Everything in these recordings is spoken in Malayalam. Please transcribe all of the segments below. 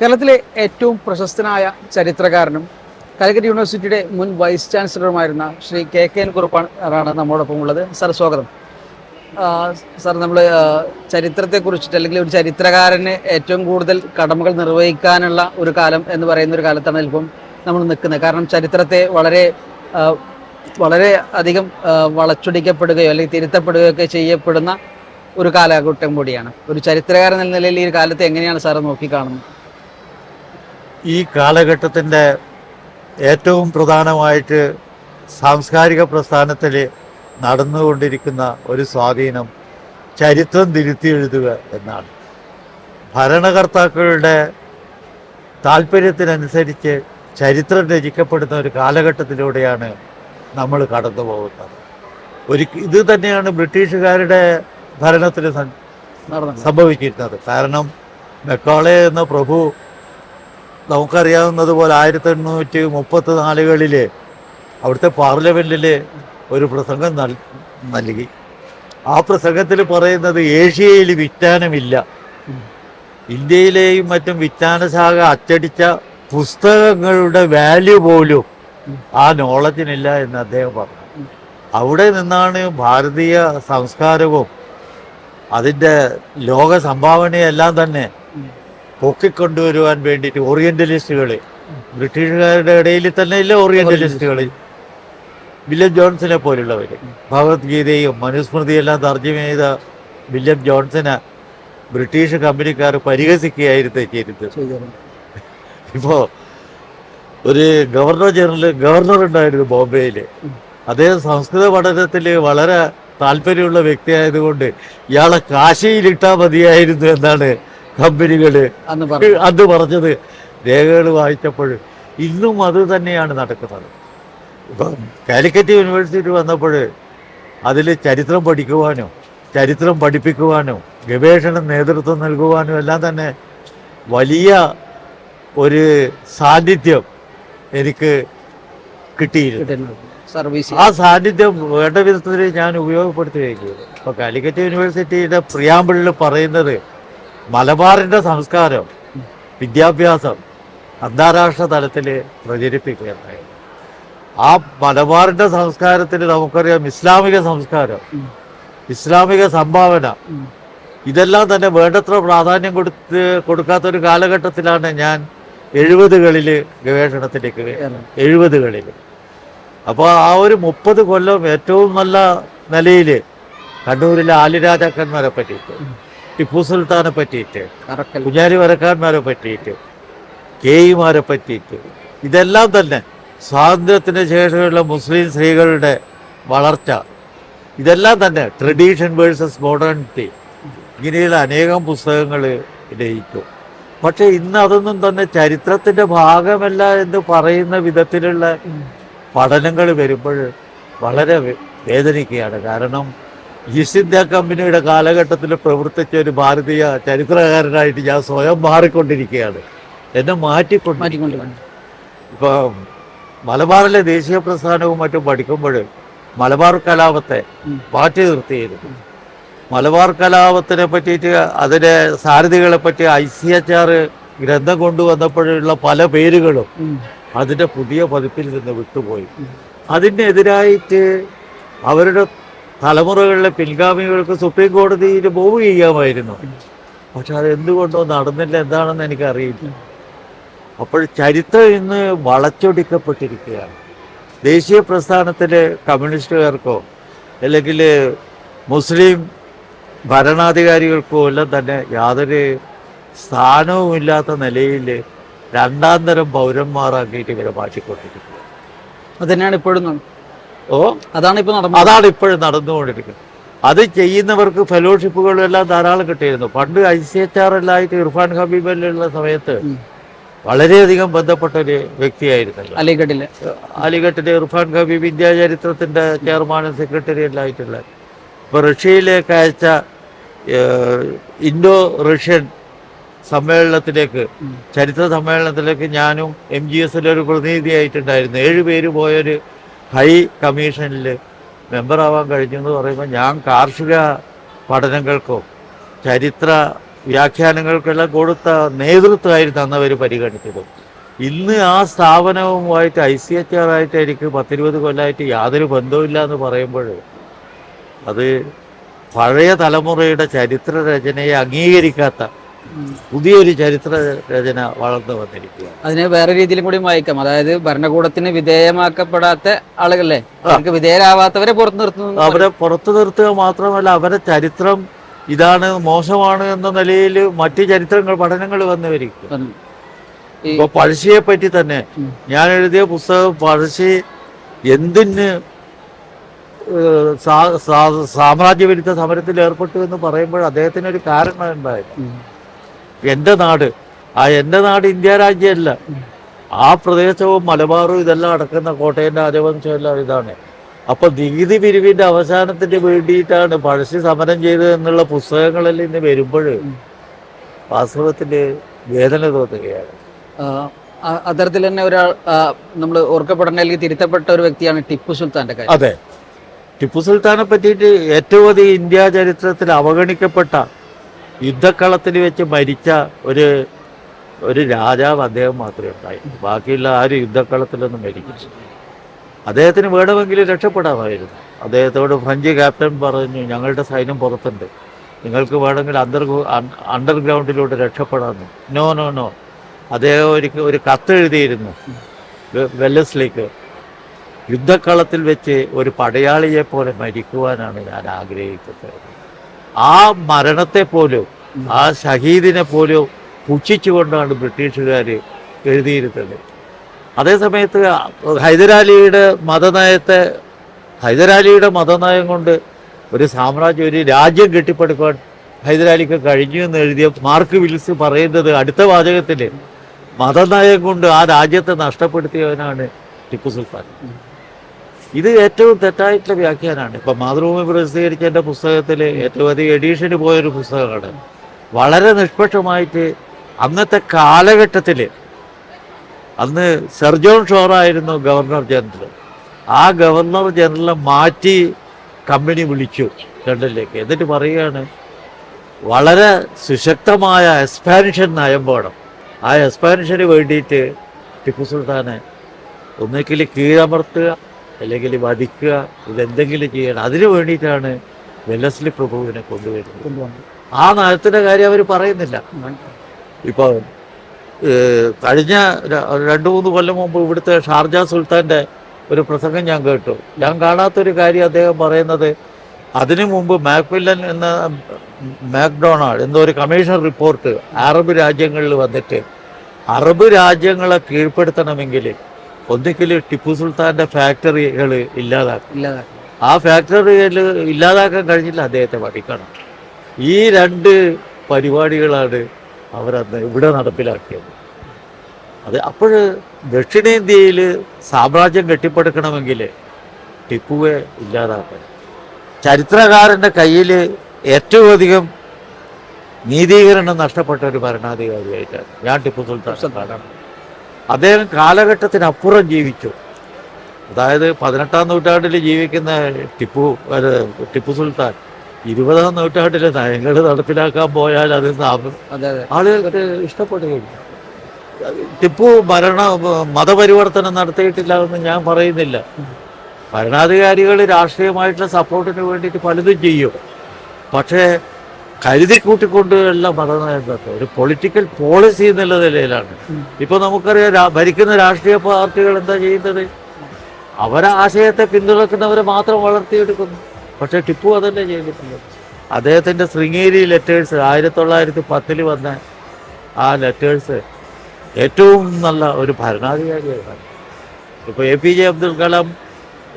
കേരളത്തിലെ ഏറ്റവും പ്രശസ്തനായ ചരിത്രകാരനും കാലിക്കറ്റ് യൂണിവേഴ്സിറ്റിയുടെ മുൻ വൈസ് ചാൻസലറുമായിരുന്ന ശ്രീ കെ കെ എൻ കുറുപ്പാണ് നമ്മോടൊപ്പം ഉള്ളത്? സാർ സ്വാഗതം. സാർ നമ്മൾ ചരിത്രത്തെക്കുറിച്ചിട്ട് അല്ലെങ്കിൽ ഒരു ചരിത്രകാരന് ഏറ്റവും കൂടുതൽ കടമകൾ നിർവഹിക്കാനുള്ള ഒരു കാലം എന്ന് പറയുന്ന ഒരു കാലത്താണ് ഇപ്പം നമ്മൾ നിൽക്കുന്നത്. കാരണം ചരിത്രത്തെ വളരെ വളരെ അധികം വളച്ചൊടിക്കപ്പെടുകയോ അല്ലെങ്കിൽ തിരുത്തപ്പെടുകയോ ഒക്കെ ചെയ്യപ്പെടുന്ന ഒരു കാലഘട്ടം കൂടിയാണ്. ഒരു ചരിത്രകാരൻ എന്ന നിലയിൽ ഈ കാലത്തെ എങ്ങനെയാണ് സാറ് നോക്കിക്കാണുന്നത്? ഈ കാലഘട്ടത്തിന്റെ ഏറ്റവും പ്രധാനമായിട്ട് സാംസ്കാരിക പ്രസ്ഥാനത്തിൽ നടന്നുകൊണ്ടിരിക്കുന്ന ഒരു സ്വാധീനം ചരിത്രം തിരുത്തി എഴുതുക എന്നാണ്. ഭരണകർത്താക്കളുടെ താല്പര്യത്തിനനുസരിച്ച് ചരിത്രം രചിക്കപ്പെടുന്ന ഒരു കാലഘട്ടത്തിലൂടെയാണ് നമ്മൾ കടന്നു പോകുന്നത്. ഒരു ഇത് തന്നെയാണ് ബ്രിട്ടീഷുകാരുടെ ഭരണത്തിന് സം- സംഭവിച്ചിരുന്നത്. കാരണം മെക്കോളെ എന്ന പ്രഭു നമുക്കറിയാവുന്നതുപോലെ ആയിരത്തി എണ്ണൂറ്റി മുപ്പത്തി നാലുകളിൽ അവിടുത്തെ പാർലമെന്റിൽ ഒരു പ്രസംഗം നൽ- നൽകി. ആ പ്രസംഗത്തിൽ പറയുന്നത് ഏഷ്യയിൽ വിജ്ഞാനമില്ല ഇന്ത്യയിലെയും മറ്റും വിജ്ഞാനശാഖ അച്ചടിച്ച പുസ്തകങ്ങളുടെ വാല്യൂ പോലും ആ നോളജിനില്ല എന്ന് അദ്ദേഹം പറഞ്ഞു. അവിടെ നിന്നാണ് ഭാരതീയ സംസ്കാരവും അതിന്റെ ലോക സംഭാവനയെല്ലാം തന്നെ പൊക്കിക്കൊണ്ടുവരുവാൻ വേണ്ടിയിട്ട് ഓറിയന്റലിസ്റ്റുകൾ ബ്രിട്ടീഷുകാരുടെ ഇടയിൽ തന്നെ ഇല്ല ഓറിയന്റലിസ്റ്റുകൾ വില്യം ജോൺസനെ പോലുള്ളവർ ഭഗവത്ഗീതയും മനുസ്മൃതിയെല്ലാം തർജം ചെയ്ത വില്യം ജോൺസനെ ബ്രിട്ടീഷ് കമ്പനിക്കാർ പരിഹസിക്കുകയായിരുന്നു ചെയ്തത് ഇപ്പോൾ ഒരു ഗവർണർ ജനറൽ ഗവർണർ ഉണ്ടായിരുന്നു ബോംബെയിൽ അദ്ദേഹം സംസ്കൃത പഠനത്തിൽ വളരെ താല്പര്യമുള്ള വ്യക്തിയായതുകൊണ്ട് ഇയാളെ കാശിയിലിട്ടാൽ മതിയായിരുന്നു എന്നാണ് കമ്പനികൾ അന്ന് അന്ന് പറഞ്ഞത്. രേഖകൾ വായിച്ചപ്പോൾ ഇന്നും അത് തന്നെയാണ് നടക്കുന്നത്. ഇപ്പം കാലിക്കറ്റ് യൂണിവേഴ്സിറ്റി വന്നപ്പോൾ അതിൽ ചരിത്രം പഠിക്കുവാനോ ചരിത്രം പഠിപ്പിക്കുവാനോ ഗവേഷണം നേതൃത്വം നൽകുവാനോ എല്ലാം തന്നെ വലിയ ഒരു സാന്നിധ്യം എനിക്ക് കിട്ടിയിരുന്നു. ആ സാന്നിധ്യം വേണ്ട വിധത്തിൽ ഞാൻ ഉപയോഗപ്പെടുത്തുകയും ഇപ്പോൾ കാലിക്കറ്റ് യൂണിവേഴ്സിറ്റിയുടെ പ്രിയാമ്പിളിൽ പറയുന്നത് മലബാറിന്റെ സംസ്കാരം വിദ്യാഭ്യാസം അന്താരാഷ്ട്ര തലത്തിൽ പ്രചരിപ്പിക്കുകയുണ്ടായി. ആ മലബാറിന്റെ സംസ്കാരത്തിൽ നമുക്കറിയാം ഇസ്ലാമിക സംസ്കാരം ഇസ്ലാമിക സംഭാവന. ഇതെല്ലാം തന്നെ വേണ്ടത്ര പ്രാധാന്യം കൊടുത്ത് കൊടുക്കാത്തൊരു കാലഘട്ടത്തിലാണ് ഞാൻ എഴുപതുകളിൽ ഗവേഷണത്തിലേക്ക്. എഴുപതുകളിൽ അപ്പോൾ ആ ഒരു മുപ്പത് കൊല്ലം ഏറ്റവും നല്ല നിലയിൽ കണ്ണൂരിലെ ആലിരാജാക്കന്മാരെ പറ്റിയിട്ട്. ടിപ്പു സുൽത്താനെ പറ്റിയിട്ട് കുഞ്ഞാലി വരക്കാന്മാരെ പറ്റിയിട്ട് കേയിമാരെ പറ്റിയിട്ട് ഇതെല്ലാം തന്നെ സ്വാതന്ത്ര്യത്തിന് ശേഷമുള്ള മുസ്ലിം സ്ത്രീകളുടെ വളർച്ച. ഇതെല്ലാം തന്നെ ട്രഡീഷൻ വേഴ്സസ് മോഡേണിറ്റി. ഇങ്ങനെയുള്ള അനേകം പുസ്തകങ്ങൾ രചിച്ചു പക്ഷെ ഇന്ന് അതൊന്നും തന്നെ ചരിത്രത്തിന്റെ ഭാഗമല്ല എന്ന് പറയുന്ന വിധത്തിലുള്ള പഠനങ്ങൾ വരുമ്പോൾ വളരെ വേദനിക്കുകയാണ്. കാരണം ഈസ്റ്റ് ഇന്ത്യ കമ്പനിയുടെ കാലഘട്ടത്തിൽ പ്രവർത്തിച്ച ഒരു ഭാരതീയ ചരിത്രകാരനായിട്ട് ഞാൻ സ്വയം മാറിക്കൊണ്ടിരിക്കുകയാണ്. എന്നെ മാറ്റിക്കൊണ്ട് ഇപ്പം മലബാറിലെ ദേശീയ പ്രസ്ഥാനവും മറ്റും പഠിക്കുമ്പോൾ മലബാർ കലാപത്തെ. മാറ്റി നിർത്തിയിരുന്നു. മലബാർ കലാപത്തിനെ പറ്റിയിട്ട് അതിന്റെ സാരഥികളെ പറ്റി ഐ സി എച്ച് ആർ ഗ്രന്ഥം കൊണ്ടുവന്നപ്പോഴുള്ള പല പേരുകളും അതിന്റെ അതിന്റെ പുതിയ പതിപ്പിൽ നിന്ന് വിട്ടുപോയി. അതിനെതിരായിട്ട് അവരുടെ തലമുറകളിലെ പിൻഗാമികൾക്ക് സുപ്രീം കോടതിയിൽ മൂവ് ചെയ്യാമായിരുന്നു. പക്ഷെ അത് എന്തുകൊണ്ടോ നടന്നില്ല എന്താണെന്ന് എനിക്കറിയില്ല. അപ്പോൾ ചരിത്രം ഇന്ന് വളച്ചൊടിക്കപ്പെട്ടിരിക്കുകയാണ്. ദേശീയ പ്രസ്ഥാനത്തിലെ കമ്മ്യൂണിസ്റ്റുകാർക്കോ അല്ലെങ്കിൽ മുസ്ലിം ഭരണാധികാരികൾക്കോ എല്ലാം തന്നെ യാതൊരു സ്ഥാനവുമില്ലാത്ത നിലയിൽ രണ്ടാം തരം പൗരന്മാരാക്കിയിട്ട് ഇവരെ മാറ്റിക്കൊണ്ടിരിക്കുക അത് തന്നെയാണ് ഇപ്പോഴും ഓ? അതാണ് ഇപ്പൊ നടന്നത്. അതാണ് ഇപ്പോഴും നടന്നുകൊണ്ടിരിക്കുന്നത്. അത് ചെയ്യുന്നവർക്ക് ഫെലോഷിപ്പുകളും എല്ലാം ധാരാളം കിട്ടിയിരുന്നു. പണ്ട് ഐ സി എച്ച് ആർ എല്ലായിട്ട് ഇർഫാൻ ഹബീബിലുള്ള സമയത്ത്. വളരെയധികം ബന്ധപ്പെട്ട ഒരു വ്യക്തിയായിരുന്നു അലിഗഡിൽ. അലിഗട്ടിലെ ഇർഫാൻ ഹബീബ് ഇന്ത്യ ചരിത്രത്തിന്റെ ചെയർമാനും സെക്രട്ടറി എല്ലാം ആയിട്ടുള്ള. ഇപ്പൊ റഷ്യയിലേക്ക് അയച്ച ഇൻഡോ റഷ്യൻ സമ്മേളനത്തിലേക്ക് ചരിത്ര സമ്മേളനത്തിലേക്ക് ഞാനും എം ജി എസിലെ ഒരു പ്രതിനിധിയായിട്ടുണ്ടായിരുന്നു. ഏഴുപേര് പോയൊരു ഹൈ കമ്മീഷനിൽ മെമ്പറാവാൻ കഴിഞ്ഞു എന്ന് പറയുമ്പോൾ ഞാൻ കാർഷിക പഠനങ്ങൾക്കോ ചരിത്ര വ്യാഖ്യാനങ്ങൾക്കെല്ലാം കൊടുത്ത നേതൃത്വമായിരുന്നു അന്ന് അവർ പരിഗണിച്ചത്. ഇന്ന് ആ സ്ഥാപനവുമായിട്ട് ഐ സി എച്ച് ആർ ആയിട്ട് എനിക്ക് പത്തിരുപത് കൊല്ലമായിട്ട് യാതൊരു ബന്ധവുമില്ല എന്ന് പറയുമ്പോൾ അത് പഴയ തലമുറയുടെ ചരിത്ര രചനയെ അംഗീകരിക്കാത്ത പുതിയൊരു ചരിത്ര രചന വളർന്നു വന്നിരിക്കുക അതിനെ വേറെ രീതിയിലും കൂടി വായിക്കാം അതായത് ഭരണകൂടത്തിന് വിധേയമാക്കപ്പെടാത്ത ആളുകളെ അവർക്ക് വിധേയരാവാത്തവരെ പുറത്തു നിർത്തുന്നു അവരെ പുറത്തു നിർത്തുക മാത്രമല്ല അവരെ ചരിത്രം ഇതാണ് മോശമാണ് എന്ന നിലയിൽ മറ്റു ചരിത്രങ്ങൾ പഠനങ്ങൾ വന്നു. വരിക്കും. ഇപ്പൊ പഴശ്ശിയെ പറ്റി തന്നെ ഞാൻ എഴുതിയ പുസ്തകം പഴശ്ശി എന്തിന് സാമ്രാജ്യവിരുദ്ധ സമരത്തിൽ ഏർപ്പെട്ടു എന്ന് പറയുമ്പോൾ അദ്ദേഹത്തിന് ഒരു കാരണം ഉണ്ടായിരുന്നു. എന്റെ നാട്. ആ എന്റെ നാട് ഇന്ത്യ രാജ്യമല്ല. ആ പ്രദേശവും മലബാറും ഇതെല്ലാം അടക്കുന്ന കോട്ടയന്റെ രാജവംശം എല്ലാം ഇതാണ്. അപ്പൊ നികുതി പിരിവിന്റെ അവസാനത്തിന് വേണ്ടിയിട്ടാണ് പഴശ്ശി സമരം ചെയ്തത് എന്നുള്ള പുസ്തകങ്ങളിൽ ഇന്ന് വരുമ്പോൾ വാസ്തവത്തിൽ വേദന തോന്നുകയാണ്. അത്തരത്തിൽ തന്നെ ഒരാൾ നമ്മൾ ഓർക്കപ്പെടേണ്ട അല്ലെങ്കിൽ തിരുത്തപ്പെട്ട ഒരു വ്യക്തിയാണ് ടിപ്പു സുൽത്താന്റെ കാര്യം. അതെ. ടിപ്പു സുൽത്താനെ പറ്റിയിട്ട് ഏറ്റവും അധികം ഇന്ത്യ ചരിത്രത്തിൽ അവഗണിക്കപ്പെട്ട യുദ്ധക്കളത്തിൽ വെച്ച് മരിച്ച ഒരു ഒരു രാജാവ് അദ്ദേഹം മാത്രമേ ഉണ്ടായി. ബാക്കിയുള്ള ആരും യുദ്ധക്കളത്തിലൊന്നും മരിക്കില്ല അദ്ദേഹത്തിന് വേണമെങ്കിൽ രക്ഷപ്പെടാമായിരുന്നു. അദ്ദേഹത്തോട് ഫ്രഞ്ച് ക്യാപ്റ്റൻ പറഞ്ഞു ഞങ്ങളുടെ സൈന്യം പുറത്തുണ്ട്. നിങ്ങൾക്ക് വേണമെങ്കിൽ അണ്ടർ അണ്ടർഗ്രൗണ്ടിലൂടെ രക്ഷപ്പെടാമെന്ന് നോ നോ നോ. അദ്ദേഹം ഒരു ഒരു കത്ത് എഴുതിയിരുന്നു. വെല്ലസ്ലേക്ക് വെല്ലസ്ലിക്ക് യുദ്ധക്കളത്തിൽ വെച്ച് ഒരു പടയാളിയെ പോലെ മരിക്കുവാനാണ് ഞാൻ ആഗ്രഹിക്കുന്നത്. ആ മരണത്തെ പോലും ആ ഷഹീദിനെ പോലും പുച്ഛിച്ചുകൊണ്ടാണ് ബ്രിട്ടീഷുകാർ എഴുതിയിരുന്നത്. അതേസമയത്ത് ഹൈദരാലിയുടെ മതനയത്തെ ഹൈദരാലിയുടെ മതനയം കൊണ്ട് ഒരു സാമ്രാജ്യം ഒരു രാജ്യം കെട്ടിപ്പടുക്കാൻ ഹൈദരാലിക്ക് കഴിഞ്ഞു എന്ന് എഴുതിയ മാർക്ക് വിൽസ് പറയുന്നത് അടുത്ത വാചകത്തിൽ മതനയം കൊണ്ട് ആ രാജ്യത്തെ നഷ്ടപ്പെടുത്തിയവനാണ് ടിപ്പു സുൽത്താൻ. ഇത് ഏറ്റവും തെറ്റായിട്ടുള്ള വ്യാഖ്യാനാണ് ഇപ്പം മാതൃഭൂമി പ്രസിദ്ധീകരിച്ച എന്റെ പുസ്തകത്തിൽ ഏറ്റവും അധികം എഡീഷന് പോയൊരു പുസ്തകമാണ്. വളരെ നിഷ്പക്ഷമായിട്ട് അന്നത്തെ കാലഘട്ടത്തിൽ അന്ന് സെർജോൺ ഷോറായിരുന്നു ഗവർണർ ജനറൽ. ആ ഗവർണർ ജനറലെ മാറ്റി കമ്പനി വിളിച്ചു ലണ്ടനിലേക്ക്. എന്നിട്ട് പറയുകയാണ് വളരെ സുശക്തമായ എക്സ്പാൻഷൻ നയം ആ എക്സ്പാൻഷന് വേണ്ടിയിട്ട് ടിപ്പു സുൽത്താനെ ഒന്നിക്കിൽ കീഴമർത്തുക. അല്ലെങ്കിൽ വധിക്കുക ഇതെന്തെങ്കിലും ചെയ്യണം. അതിനു വേണ്ടിയിട്ടാണ് വെല്ലസ്ലി പ്രഭുവിനെ കൊണ്ടുവരുന്നത്. ആ നയത്തിന്റെ കാര്യം അവർ പറയുന്നില്ല. ഇപ്പോൾ കഴിഞ്ഞ രണ്ടു രണ്ട് മൂന്ന് കൊല്ലം മുമ്പ് ഇവിടുത്തെ ഷാർജ സുൽത്താന്റെ ഒരു പ്രസംഗം ഞാൻ കേട്ടു. ഞാൻ കാണാത്തൊരു കാര്യം അദ്ദേഹം പറയുന്നത് അതിനു മുമ്പ് മാക്വില്ലൻ എന്ന മാക്ഡൊണാൾഡ് എന്നൊരു കമ്മീഷൻ റിപ്പോർട്ട് അറബ് രാജ്യങ്ങളിൽ വന്നിട്ട് അറബ് രാജ്യങ്ങളെ കീഴ്പ്പെടുത്തണമെങ്കിൽ ഒന്നിക്കൽ ടിപ്പു സുൽത്താന്റെ ഫാക്ടറികൾ ഇല്ലാതാക്കും. ആ ഫാക്ടറികൾ ഇല്ലാതാക്കാൻ കഴിഞ്ഞില്ല അദ്ദേഹത്തെ പഠിക്കണം. ഈ രണ്ട് പരിപാടികളാണ് അവരന്ന് ഇവിടെ നടപ്പിലാക്കിയത്. അത് അപ്പോൾ ദക്ഷിണേന്ത്യയിൽ സാമ്രാജ്യം കെട്ടിപ്പടുക്കണമെങ്കിൽ ടിപ്പുവെ ഇല്ലാതാക്കണം. ചരിത്രകാരന്റെ കയ്യിൽ ഏറ്റവും അധികം നീതീകരണം നഷ്ടപ്പെട്ട ഒരു ഭരണാധികാരിയായിട്ടാണ് ഞാൻ ടിപ്പു സുൽത്താൻ. അദ്ദേഹം കാലഘട്ടത്തിനപ്പുറം ജീവിച്ചു. അതായത് പതിനെട്ടാം നൂറ്റാണ്ടിൽ ജീവിക്കുന്ന ടിപ്പു ടിപ്പു സുൽത്താൻ ഇരുപതാം നൂറ്റാണ്ടിൽ നയങ്ങൾ നടപ്പിലാക്കാൻ പോയാൽ അതെ ആളുകൾക്ക് ഇഷ്ടപ്പെടുകയില്ല. ടിപ്പു ഭരണ മതപരിവർത്തനം നടത്തിയിട്ടില്ല എന്ന് ഞാൻ പറയുന്നില്ല. ഭരണാധികാരികൾ രാഷ്ട്രീയമായിട്ടുള്ള സപ്പോർട്ടിന് വേണ്ടിയിട്ട് പലതും ചെയ്യും. പക്ഷേ കരുതി കൂട്ടിക്കൊണ്ട് എല്ലാം മതനയം തന്നെ ഒരു പൊളിറ്റിക്കൽ പോളിസി എന്നുള്ള നിലയിലാണ്. ഇപ്പൊ നമുക്കറിയാം ഭരിക്കുന്ന രാഷ്ട്രീയ പാർട്ടികൾ എന്താ ചെയ്യുന്നത്? അവരെ ആശയത്തെ പിന്തുണക്കുന്നവരെ മാത്രം വളർത്തിയെടുക്കുന്നു. പക്ഷെ ടിപ്പു അതല്ലേ ചെയ്തിട്ടുള്ളത്. അദ്ദേഹത്തിന്റെ ശൃംഗേരി ലെറ്റേഴ്സ് ആയിരത്തി തൊള്ളായിരത്തി പത്തിൽ വന്ന ആ ലെറ്റേഴ്സ് ഏറ്റവും നല്ല ഒരു ഭരണാധികാരിയാണ്. ഇപ്പോൾ A P J Abdul Kalam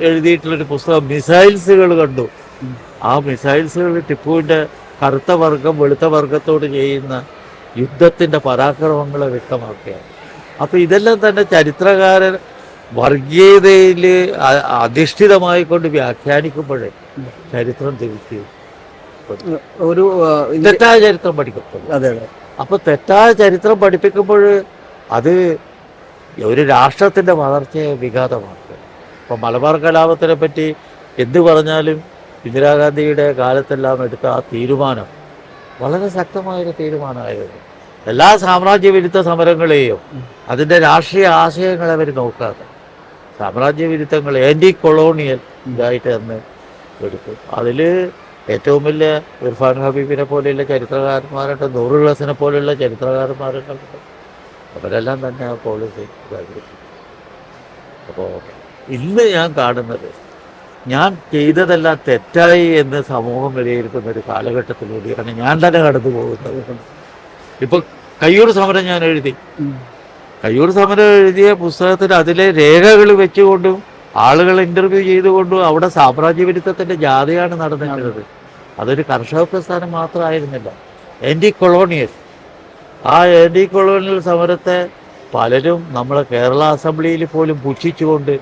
എഴുതിയിട്ടുള്ളൊരു പുസ്തകം മിസൈൽസുകൾ കണ്ടു. ആ മിസൈൽസുകൾ ടിപ്പുവിന്റെ കറുത്ത വർഗം വെളുത്ത വർഗത്തോട് ചെയ്യുന്ന യുദ്ധത്തിന്റെ പരാക്രമങ്ങളെ വ്യക്തമാക്കുകയാണ്. അപ്പോൾ ഇതെല്ലാം തന്നെ ചരിത്രകാരൻ വർഗീയതയിൽ അധിഷ്ഠിതമായിക്കൊണ്ട് അധിഷ്ഠിതമായി കൊണ്ട് വ്യാഖ്യാനിക്കുമ്പോഴേ ചരിത്രം തിരുത്തി ഒരു തെറ്റായ ചരിത്രം പഠിക്കപ്പെടും അതെ അതെ. അപ്പോൾ തെറ്റായ ചരിത്രം പഠിപ്പിക്കുമ്പോൾ അത് ഒരു രാഷ്ട്രത്തിന്റെ വളർച്ചയെ വിഘാതമാക്കുക. ഇപ്പൊ മലബാർ കലാപത്തിനെ പറ്റി എന്ത് പറഞ്ഞാലും ഇന്ദിരാഗാന്ധിയുടെ കാലത്തെല്ലാം എടുത്ത ആ തീരുമാനം വളരെ ശക്തമായൊരു തീരുമാനമായിരുന്നു. എല്ലാ സാമ്രാജ്യ വിരുദ്ധ സമരങ്ങളെയും അതിന്റെ രാഷ്ട്രീയ ആശയങ്ങളെ അവർ നോക്കാതെ സാമ്രാജ്യ വിരുദ്ധങ്ങൾ ആന്റി കൊളോണിയൽ ഇതായിട്ട് അന്ന് എടുത്തു. അതിൽ ഏറ്റവും വലിയ ഇർഫാൻ ഹബീബിനെ പോലെയുള്ള ചരിത്രകാരന്മാരുണ്ട് നൂറുള്ളസിനെ പോലെയുള്ള ചരിത്രകാരന്മാരുണ്ട്. അവരെല്ലാം തന്നെ ആ പോളിസി ഇതാക്കി. അപ്പോൾ ഇന്ന് ഞാൻ കാണുന്നത് ഞാൻ ചെയ്തതെല്ലാം തെറ്റായി എന്ന് സമൂഹം വിലയിരുത്തുന്ന ഒരു കാലഘട്ടത്തിലൂടെയാണ് ഞാൻ തന്നെ കടന്നു പോകുന്നത്. ഇപ്പൊ കയ്യൂർ സമരം ഞാൻ എഴുതി. കയ്യൂർ സമരം എഴുതിയ പുസ്തകത്തിൽ അതിലെ രേഖകൾ വെച്ചുകൊണ്ടും ആളുകൾ ഇന്റർവ്യൂ ചെയ്തുകൊണ്ടും അവിടെ സാമ്രാജ്യ വിരുദ്ധത്തിന്റെ ജാഥയാണ് നടന്നിട്ടുള്ളത്. അതൊരു കർഷക പ്രസ്ഥാനം മാത്രമായിരുന്നില്ല. ആന്റി കൊളോണിയൽ ആ ആന്റി കൊളോണിയൽ സമരത്തെ പലരും നമ്മളെ കേരള അസംബ്ലിയിൽ പോലും പുച്ഛിച്ചുകൊണ്ട്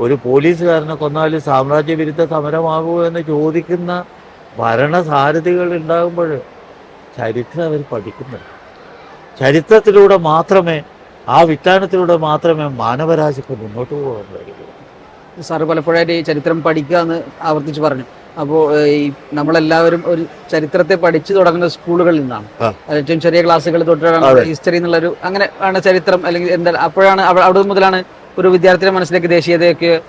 ഒരു പോലീസുകാരനെ കൊന്നാലും സാമ്രാജ്യ വിരുദ്ധ സമരമാകുമോ എന്ന് ചോദിക്കുന്ന ഭരണസാരഥികൾ ഉണ്ടാകുമ്പോൾ ചരിത്രം അവർ പഠിക്കുന്നുണ്ട്. ചരിത്രത്തിലൂടെ മാത്രമേ ആ വിജ്ഞാനത്തിലൂടെ മാത്രമേ മാനവരാശിക്ക് മുന്നോട്ട് പോകാൻ കഴിയൂ. സാറ് പലപ്പോഴായിട്ട് ഈ ചരിത്രം പഠിക്കുക എന്ന് ആവർത്തിച്ച് പറഞ്ഞു. അപ്പോൾ ഈ നമ്മളെല്ലാവരും ഒരു ചരിത്രത്തെ പഠിച്ചു തുടങ്ങുന്ന സ്കൂളുകളിൽ നിന്നാണ്. ഏറ്റവും ചെറിയ ക്ലാസ്സുകൾ തൊട്ടാണ് ഹിസ്റ്ററി എന്നുള്ളൊരു അങ്ങനെ ആണ് ചരിത്രം. അല്ലെങ്കിൽ എന്താ അപ്പോഴാണ് അവിടെ മുതലാണ് ഒരു വിദ്യാർത്ഥിയുടെ മനസ്സിലേക്ക് ദേശീയതയൊക്കെ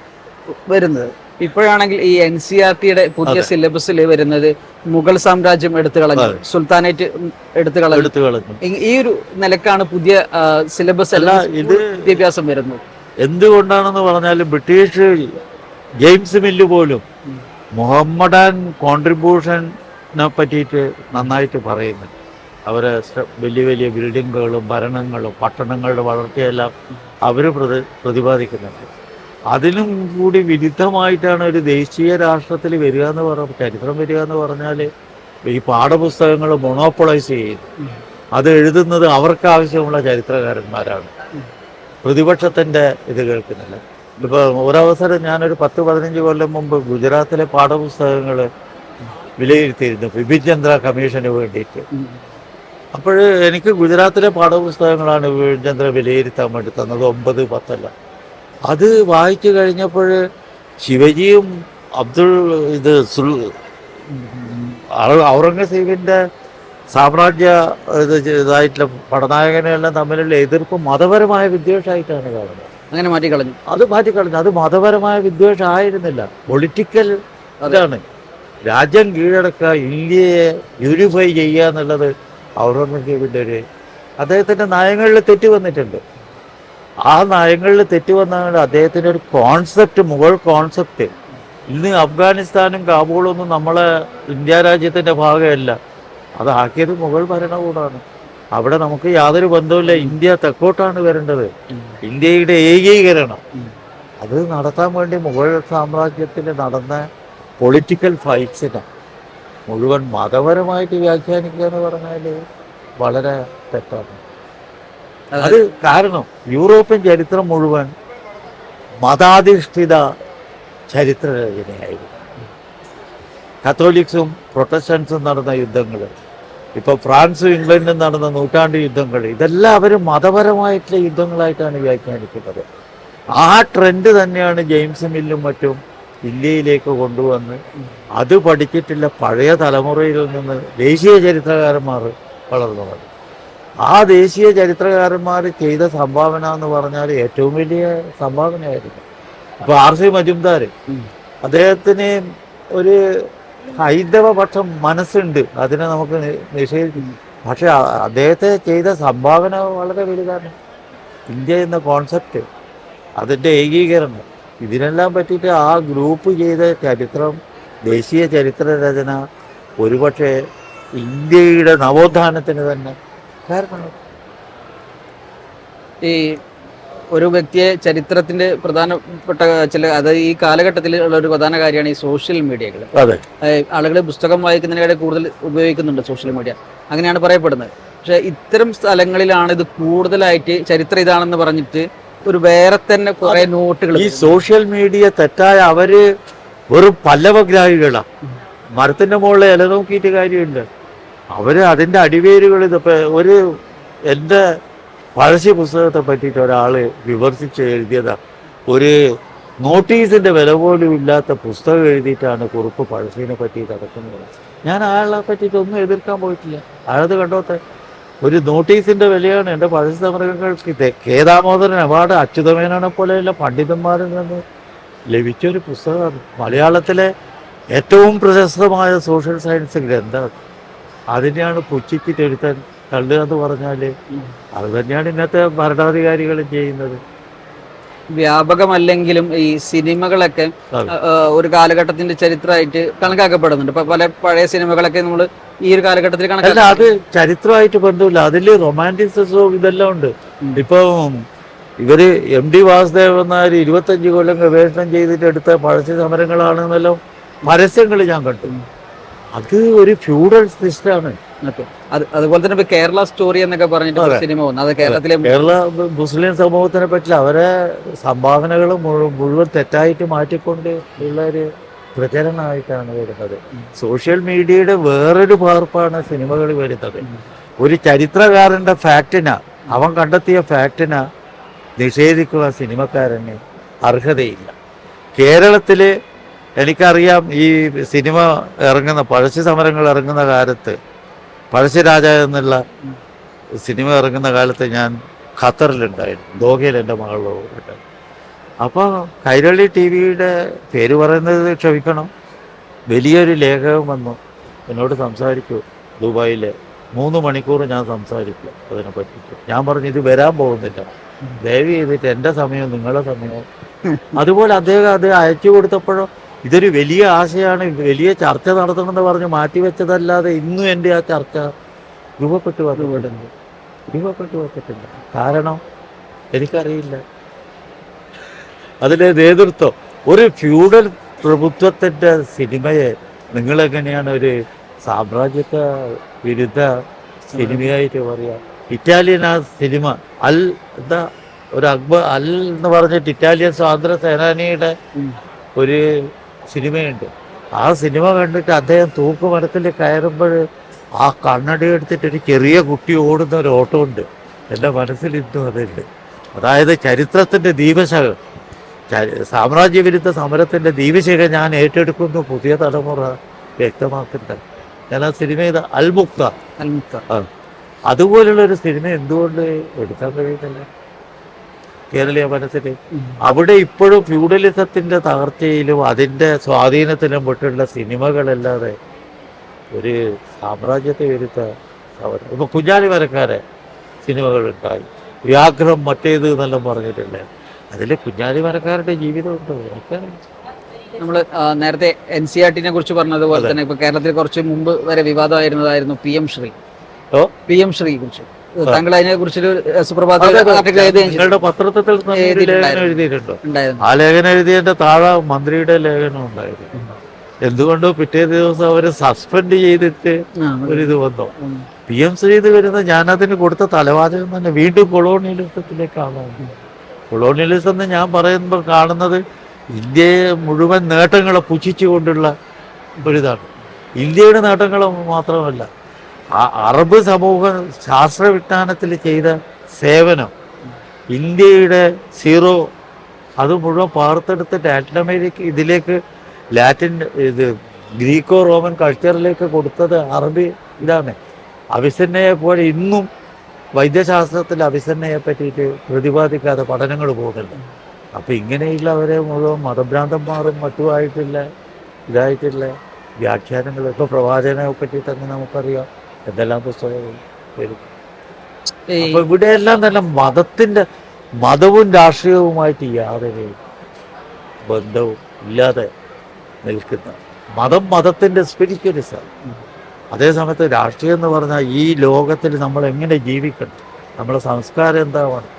വരുന്നത്. ഇപ്പോഴാണെങ്കിൽ ഈ എൻ സി ആർ ടിയുടെ പുതിയ. സിലബസിൽ വരുന്നത് മുഗൾ സാമ്രാജ്യം എടുത്തു കളഞ്ഞു. സുൽത്താനേറ്റ് എടുത്തു കളഞ്ഞു. ഈ- ഒരു നിലക്കാണ് പുതിയ സിലബസ് അല്ല, ഇത് വിദ്യാഭ്യാസം വരുന്നത്. എന്തുകൊണ്ടാണെന്ന് പറഞ്ഞാൽ ബ്രിട്ടീഷ് ജെയിംസ് മില്ല് പോലും. മുഹമ്മദാൻ കോൺട്രിബ്യൂഷനെ പറ്റിയിട്ട് നന്നായിട്ട് പറയുന്നുണ്ട് ശ്ര- വലിയ വലിയ ബിൽഡിങ്ങുകളും ഭരണങ്ങളും പട്ടണങ്ങളുടെ വളർച്ചയെല്ലാം അവർ പ്രതി പ്രതിപാദിക്കുന്നുണ്ട്. അതിനും കൂടി വിരുദ്ധമായിട്ടാണ് ഒരു ദേശീയ രാഷ്ട്രത്തിൽ വരിക എന്ന് പറഞ്ഞ ചരിത്രം വരിക എന്ന് പറഞ്ഞാൽ ഈ പാഠപുസ്തകങ്ങൾ മൊണോപ്പൊളൈസ് ചെയ്യുന്നു. അത് എഴുതുന്നത് അവർക്ക് ആവശ്യമുള്ള ചരിത്രകാരന്മാരാണ്. പ്രതിപക്ഷത്തിന്റെ ഇത് കേൾക്കുന്നില്ല. ഇപ്പോൾ ഒരവസരം ഞാനൊരു പത്ത് പതിനഞ്ച് കൊല്ലം മുമ്പ് ഗുജറാത്തിലെ പാഠപുസ്തകങ്ങൾ വിലയിരുത്തിയിരുന്നു. ബിപിൻ ചന്ദ്ര കമ്മീഷന് വേണ്ടിയിട്ട്. അപ്പോൾ എനിക്ക് ഗുജറാത്തിലെ പാഠപുസ്തകങ്ങളാണ് ബിപിൻ ചന്ദ്ര വിലയിരുത്താൻ വേണ്ടി തന്നത്. ഒമ്പത് പത്തല്ല. അത് വായിച്ചു കഴിഞ്ഞപ്പോൾ ശിവജിയും അബ്ദുൾ ഇത് സുൽ ഔറംഗസീബിന്റെ സാമ്രാജ്യ ഇത് ഇതായിട്ടുള്ള പടനായകനെല്ലാം തമ്മിലുള്ള എതിർപ്പ് മതപരമായ വിദ്വേഷമായിട്ടാണ് കാണുന്നത്. അങ്ങനെ മാറ്റി കളഞ്ഞു അത് മാറ്റിക്കളഞ്ഞു. അത് മതപരമായ വിദ്വേഷമായിരുന്നില്ല. പൊളിറ്റിക്കൽ ഇതാണ്. രാജ്യം കീഴടക്കുക ഇന്ത്യയെ യൂണിഫൈ ചെയ്യുക എന്നുള്ളത് ഔറംഗസീബിന്റെ ഒരു അദ്ദേഹത്തിന്റെ നയങ്ങളിൽ തെറ്റ് വന്നിട്ടുണ്ട്. ആ നയങ്ങളിൽ തെറ്റ് വന്നതുകൊണ്ട് അദ്ദേഹത്തിന്റെ ഒരു കോൺസെപ്റ്റ് മുഗൾ കോൺസെപ്റ്റ് ഇന്ന് അഫ്ഗാനിസ്ഥാനും കാബൂളും ഒന്നും നമ്മളെ ഇന്ത്യ രാജ്യത്തിന്റെ ഭാഗമല്ല. അതാക്കിയത് മുഗൾ ഭരണകൂടമാണ് അവിടെ നമുക്ക് യാതൊരു ബന്ധവുമില്ല. ഇന്ത്യ തെക്കോട്ടാണ് വരേണ്ടത്. ഇന്ത്യയുടെ ഏകീകരണം. അത് നടത്താൻ വേണ്ടി മുഗൾ സാമ്രാജ്യത്തിൽ നടന്ന പൊളിറ്റിക്കൽ ഫൈറ്റ്സിനെ മുഴുവൻ മതപരമായിട്ട് വ്യാഖ്യാനിക്കുക എന്ന് പറഞ്ഞാൽ വളരെ തെറ്റാണ്. അത് കാരണം യൂറോപ്യൻ ചരിത്രം മുഴുവൻ മതാധിഷ്ഠിത ചരിത്ര രചനയായിരുന്നു കത്തോലിക്സും പ്രൊട്ടസ്റ്റൻസും നടന്ന യുദ്ധങ്ങൾ ഇപ്പോൾ ഫ്രാൻസും ഇംഗ്ലണ്ടും നടന്ന നൂറ്റാണ്ട് യുദ്ധങ്ങൾ ഇതെല്ലാം അവർ മതപരമായിട്ടുള്ള യുദ്ധങ്ങളായിട്ടാണ് വ്യാഖ്യാനിക്കുന്നത്. ആ ട്രെൻഡ് തന്നെയാണ് ജെയിംസ് മില്ലും മറ്റും ഇന്ത്യയിലേക്ക് കൊണ്ടുവന്ന് അത് പഠിച്ചിട്ടുള്ള പഴയ തലമുറയിൽ നിന്ന് ദേശീയ ചരിത്രകാരന്മാർ വളർന്നു വന്നു. ആ ദേശീയ ചരിത്രകാരന്മാർ ചെയ്ത സംഭാവന എന്ന് പറഞ്ഞാൽ ഏറ്റവും വലിയ സംഭാവനയായിരുന്നു. ഇപ്പോൾ ആർ സി മജുംദാർ അദ്ദേഹത്തിന് ഒരു ഹൈന്ദവ പക്ഷം മനസ്സുണ്ട്. അതിനെ നമുക്ക് നിഷേധിക്കും പക്ഷെ അദ്ദേഹത്തെ ചെയ്ത സംഭാവന വളരെ വലുതാണ്. ഇന്ത്യ എന്ന കോൺസെപ്റ്റ് അതിന്റെ ഏകീകരണം. ഇതിനെല്ലാം പറ്റിയിട്ട് ആ ഗ്രൂപ്പ് ചെയ്ത ചരിത്രം ദേശീയ ചരിത്ര രചന ഒരുപക്ഷെ ഇന്ത്യയുടെ നവോത്ഥാനത്തിന് തന്നെ കാരണം ഈ ഒരു വ്യക്തിയെ ചരിത്രത്തിന്റെ പ്രധാനപ്പെട്ട ചില അത് ഈ കാലഘട്ടത്തിൽ ഉള്ള ഒരു പ്രധാന കാര്യമാണ് ഈ സോഷ്യൽ മീഡിയകൾ ആളുകൾ പുസ്തകം വായിക്കുന്നതിനിടെ കൂടുതൽ ഉപയോഗിക്കുന്നുണ്ട് സോഷ്യൽ മീഡിയ. അങ്ങനെയാണ് പറയപ്പെടുന്നത്. പക്ഷെ ഇത്തരം സ്ഥലങ്ങളിലാണ് ഇത് കൂടുതലായിട്ട് ചരിത്രം ഇതാണെന്ന് പറഞ്ഞിട്ട് ഒരു വേറെ തന്നെ കുറെ നോട്ടുകൾ ഈ സോഷ്യൽ മീഡിയ തെറ്റായ അവർ വെറും പല്ലവഗ്രാഹികളാ. മരത്തിന്റെ മുകളിൽ ഇല നോക്കിയിട്ട് കാര്യമില്ല. അവർ അതിന്റെ അടിവേരുകൾ ഇതിപ്പോ ഒരു എന്റെ പഴശ്ശി പുസ്തകത്തെ പറ്റിയിട്ട് ഒരാൾ വിമർശിച്ച് എഴുതിയതാ. ഒരു നോട്ടീസിന്റെ വില പോലും ഇല്ലാത്ത പുസ്തകം എഴുതിയിട്ടാണ് കുറുപ്പ് പഴശ്ശിനെ പറ്റി നടക്കുന്നത്. ഞാൻ അയാളെ പറ്റിയിട്ട് ഒന്നും എതിർക്കാൻ പോയിട്ടില്ല. അയാളത് കണ്ടോട്ടെ? ഒരു നോട്ടീസിന്റെ വിലയാണ്. എന്റെ പഴയ സമരങ്ങൾക്ക് ഇത് അവാർഡ് അച്യുതമേനോനെ പോലെയുള്ള പണ്ഡിതന്മാരിൽ നിന്ന് ലഭിച്ചൊരു പുസ്തകമാണ്. മലയാളത്തിലെ ഏറ്റവും പ്രശസ്തമായ സോഷ്യൽ സയൻസ് ഗ്രന്ഥം അതിനെയാണ് പുച്ഛിക്ക് തിരുത്താൻ തള്ളുക എന്ന് പറഞ്ഞാൽ അത് തന്നെയാണ് ഇന്നത്തെ ഭരണാധികാരികളും ചെയ്യുന്നത്. വ്യാപകമല്ലെങ്കിലും ഈ സിനിമകളൊക്കെ ഒരു കാലഘട്ടത്തിന്റെ ചരിത്രമായിട്ട് കണക്കാക്കപ്പെടുന്നുണ്ട്. ഇപ്പൊ പല പഴയ സിനിമകളൊക്കെ നമ്മൾ ഈ ഒരു കാലഘട്ടത്തിൽ അല്ല അത് ചരിത്രമായിട്ട് ബന്ധമില്ല. അതിൽ റൊമാന്റിസിസവും ഇതെല്ലാം ഉണ്ട്. ഇപ്പം ഇവർ എം ഡി വാസുദേവൻ നായർ ഇരുപത്തഞ്ച് കൊല്ലം ഗവേഷണം ചെയ്തിട്ട് എടുത്ത പഴശ്ശി സമരങ്ങളാണെന്നെല്ലാം പരസ്യങ്ങൾ ഞാൻ കണ്ടു. അത് ഒരു ഫ്യൂഡൽ സിസ്റ്റാണ് അതുപോലെ തന്നെ ഇപ്പൊ കേരള സ്റ്റോറി എന്നൊക്കെ പറഞ്ഞിട്ട് സിനിമ അത് കേരളത്തിലെ കേരള മുസ്ലിം സമൂഹത്തിനെ പറ്റി അവരെ സംഭാവനകൾ മുഴുവൻ തെറ്റായിട്ട് മാറ്റിക്കൊണ്ട് ഉള്ള ഒരു പ്രചരണമായിട്ടാണ് വരുന്നത്. സോഷ്യൽ മീഡിയയുടെ വേറൊരു പകർപ്പാണ് സിനിമകൾ വരുന്നത്. ഒരു ചരിത്രകാരന്റെ ഫാക്റ്റിന അവൻ കണ്ടെത്തിയ ഫാക്റ്റിന നിഷേധിക്കുക സിനിമക്കാരന് അർഹതയില്ല. കേരളത്തിൽ എനിക്കറിയാം ഈ സിനിമ ഇറങ്ങുന്ന പഴശ്ശി സമരങ്ങൾ ഇറങ്ങുന്ന കാലത്ത് പഴശ്ശിരാജ എന്നുള്ള സിനിമ ഇറങ്ങുന്ന കാലത്ത് ഞാൻ ഖത്തറിലുണ്ടായിരുന്നു. ദോഹയിൽ എന്റെ മകളുണ്ട് അപ്പോൾ കൈരളി ടി വിയുടെ പേര് പറയുന്നത് ക്ഷമിക്കണം. വലിയൊരു ലേഖകം വന്നു. എന്നോട് സംസാരിക്കൂ. ദുബായിൽ മൂന്ന് മണിക്കൂർ ഞാൻ സംസാരിക്കും അതിനെ പറ്റിയിട്ട് ഞാൻ പറഞ്ഞു ഇത് വരാൻ പോകുന്നില്ല. ദയവ് ചെയ്തിട്ട് എന്റെ സമയവും നിങ്ങളുടെ സമയവും. അതുപോലെ അദ്ദേഹം അത് അയച്ചു കൊടുത്തപ്പോഴോ ഇതൊരു വലിയ ആശയമാണ് വലിയ ചർച്ച നടത്തണമെന്ന് പറഞ്ഞ് മാറ്റിവെച്ചതല്ലാതെ ഇന്നും എന്റെ ആ ചർച്ച രൂപപ്പെട്ടു വന്നിട്ടുണ്ട് രൂപപ്പെട്ടു വന്നിട്ടില്ല. കാരണം എനിക്കറിയില്ല. അതിലെ നേതൃത്വം. ഒരു ഫ്യൂഡൽ പ്രഭുത്വത്തിന്റെ സിനിമയെ നിങ്ങളെങ്ങനെയാണ് ഒരു സാമ്രാജ്യത്തെ വിരുദ്ധ സിനിമയായിട്ട് പറയുക ഇറ്റാലിയൻ ആ സിനിമ അൽ എന്താ ഒരു അക്ബർ അൽ എന്ന് പറഞ്ഞിട്ട് ഇറ്റാലിയൻ സ്വാതന്ത്ര്യ സേനാനിയുടെ ഒരു സിനിമയുണ്ട്. ആ സിനിമ കണ്ടിട്ട് അദ്ദേഹം തൂക്കുമരത്തിൽ കയറുമ്പോൾ ആ കണ്ണടി എടുത്തിട്ട് ഒരു ചെറിയ കുട്ടി ഓടുന്ന ഒരു ഓട്ടമുണ്ട്. എന്റെ മനസ്സിൽ ഇന്നും അതുണ്ട്. അതായത് ചരിത്രത്തിന്റെ ദീപശക സാമ്രാജ്യവിരുദ്ധ സമരത്തിന്റെ ദീപശിഖ ഞാൻ ഏറ്റെടുക്കുന്നു. പുതിയ തലമുറ വ്യക്തമാക്കുന്നുണ്ട് ഞാൻ ആ സിനിമ ഇത് അൽമുക്ത. അൽമുക്ത. അതുപോലുള്ള ഒരു സിനിമ എന്തുകൊണ്ട് എടുക്കാൻ കഴിയുന്നില്ല? കേരളീയ മനസ്സിൽ. അവിടെ ഇപ്പോഴും ഫ്യൂഡലിസത്തിന്റെ തകർച്ചയിലും അതിന്റെ സ്വാധീനത്തിലും പെട്ടുള്ള സിനിമകളല്ലാതെ ഒരു സാമ്രാജ്യത്തെ വിരുദ്ധ സമരം. ഇപ്പൊ കുഞ്ഞാലി വരക്കാരെ സിനിമകൾ ഉണ്ടായി വ്യാഗ്രഹം മറ്റേത് എന്നെല്ലാം പറഞ്ഞിട്ടില്ലേ? അതിൽ കുഞ്ഞാലി മരക്കാരുടെ ജീവിതമുണ്ട് എനിക്കറിയാം. നമ്മൾ നേരത്തെ എൻ സി ആർ ടിനെ കുറിച്ച് പറഞ്ഞതുപോലെ തന്നെ ഇപ്പൊ കേരളത്തിൽ കുറച്ച് മുമ്പ് വരെ വിവാദമായിരുന്നതായിരുന്നു P M Shri? P M Shri കുറിച്ച്. താങ്കൾ അതിനെ കുറിച്ചൊരു സുപ്രഭാത. നിങ്ങളുടെ പത്രത്തിൽ എഴുതിയിട്ടുണ്ടോ? ഉണ്ടായിരുന്നു. ആ ലേഖനം എഴുതിയതിന്റെ താഴെ മന്ത്രിയുടെ ലേഖനം ഉണ്ടായിരുന്നു. എന്തുകൊണ്ടോ പിറ്റേ ദിവസം അവരെ സസ്പെൻഡ് ചെയ്തിട്ട് ഒരിത് വന്നു. പി എം ശ്രീ ഇത് വരുന്ന ഞാനതിന് കൊടുത്ത തലവാചകം തന്നെ വീണ്ടും കൊളോണിയലിസത്തിലേക്കാണ്. കൊളോണിയലിസം എന്ന് ഞാൻ പറയുമ്പോൾ കാണുന്നത് ഇന്ത്യയെ മുഴുവൻ നേട്ടങ്ങളെ പുച്ഛിച്ചുകൊണ്ടുള്ള ഒരിതാണ്. ഇന്ത്യയുടെ നേട്ടങ്ങൾ മാത്രമല്ല അറബ് സമൂഹ ശാസ്ത്ര വിജ്ഞാനത്തിൽ ചെയ്ത സേവനം ഇന്ത്യയുടെ സീറോ അത് മുഴുവൻ പാർത്തെടുത്ത് ലാറ്റിൻ അമേരിക്ക ഇതിലേക്ക് ലാറ്റിൻ ഇത് ഗ്രീക്കോ റോമൻ കൾച്ചറിലേക്ക് കൊടുത്തത് അറബി ഇതാണ്. അവിസന്നയെ പോലെ ഇന്നും വൈദ്യശാസ്ത്രത്തിൽ അഭിസന്നയെ പറ്റിയിട്ട് പ്രതിപാദിക്കാതെ പഠനങ്ങൾ പോകുന്നുണ്ട് അപ്പം ഇങ്ങനെയുള്ളവരെ മുഴുവൻ മതഭ്രാന്തന്മാരും മറ്റുമായിട്ടുള്ള ഇതായിട്ടുള്ള വ്യാഖ്യാനങ്ങൾ ഇപ്പോൾ പ്രവാചനെ പറ്റി തന്നെ നമുക്കറിയാം. എന്തെല്ലാം പുസ്തകങ്ങൾ വരും ഈ അപ്പൊ ഇവിടെയെല്ലാം തന്നെ മതത്തിന്റെ മതവും രാഷ്ട്രീയവുമായിട്ട് യാതൊരു ബന്ധവും ഇല്ലാതെ നിൽക്കുന്ന മതം മതത്തിന്റെ സ്പിരിച്വലിസം അതേസമയത്ത് രാഷ്ട്രീയം എന്ന് പറഞ്ഞാൽ ഈ ലോകത്തിൽ നമ്മൾ എങ്ങനെ ജീവിക്കണം? നമ്മുടെ സംസ്കാരം എന്താവണം?